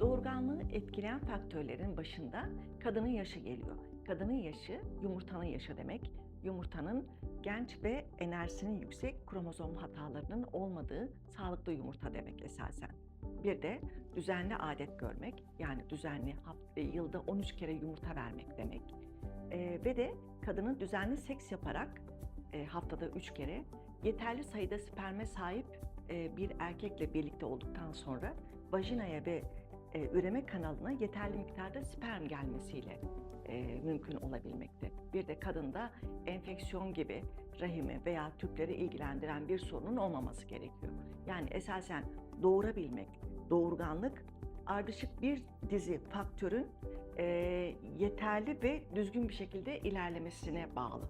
Doğurganlığı etkileyen faktörlerin başında kadının yaşı geliyor. Kadının yaşı yumurtanın yaşı demek. Yumurtanın genç ve enerjisinin yüksek kromozom hatalarının olmadığı sağlıklı yumurta demek esasen. Bir de düzenli adet görmek yani düzenli yılda 13 kere yumurta vermek demek. Ee, ve de kadının düzenli seks yaparak e, haftada 3 kere yeterli sayıda sperme sahip e, bir erkekle birlikte olduktan sonra vajinaya ve e, üreme kanalına yeterli miktarda sperm gelmesiyle mümkün olabilmekte. Bir de kadında enfeksiyon gibi rahimi veya tüpleri ilgilendiren bir sorunun olmaması gerekiyor. Yani esasen doğurabilmek, doğurganlık ardışık bir dizi faktörün e, yeterli ve düzgün bir şekilde ilerlemesine bağlı.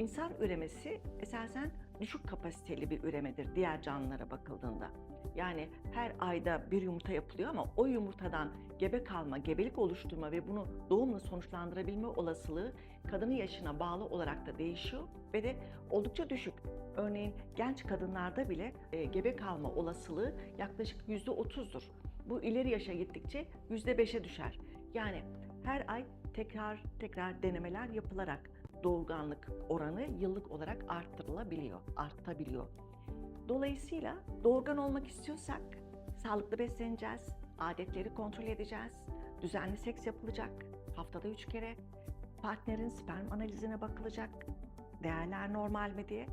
İnsan üremesi esasen düşük kapasiteli bir üremedir diğer canlılara bakıldığında. Yani her ayda bir yumurta yapılıyor ama o yumurtadan gebe kalma, gebelik oluşturma ve bunu doğumla sonuçlandırabilme olasılığı kadının yaşına bağlı olarak da değişiyor ve de oldukça düşük. Örneğin genç kadınlarda bile e, gebe kalma olasılığı yaklaşık yüzde otuzdur. Bu ileri yaşa gittikçe yüzde beşe düşer. Yani her ay tekrar tekrar denemeler yapılarak doğurganlık oranı yıllık olarak arttırılabiliyor, artabiliyor. Dolayısıyla doğurgan olmak istiyorsak sağlıklı besleneceğiz, adetleri kontrol edeceğiz, düzenli seks yapılacak, haftada üç kere, partnerin sperm analizine bakılacak, değerler normal mi diye,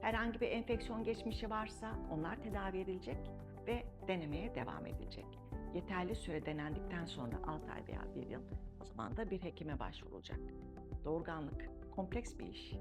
herhangi bir enfeksiyon geçmişi varsa onlar tedavi edilecek ve denemeye devam edilecek. Yeterli süre denendikten sonra 6 ay veya 1 yıl o zaman da bir hekime başvurulacak. Doğurganlık kompleks bir iş.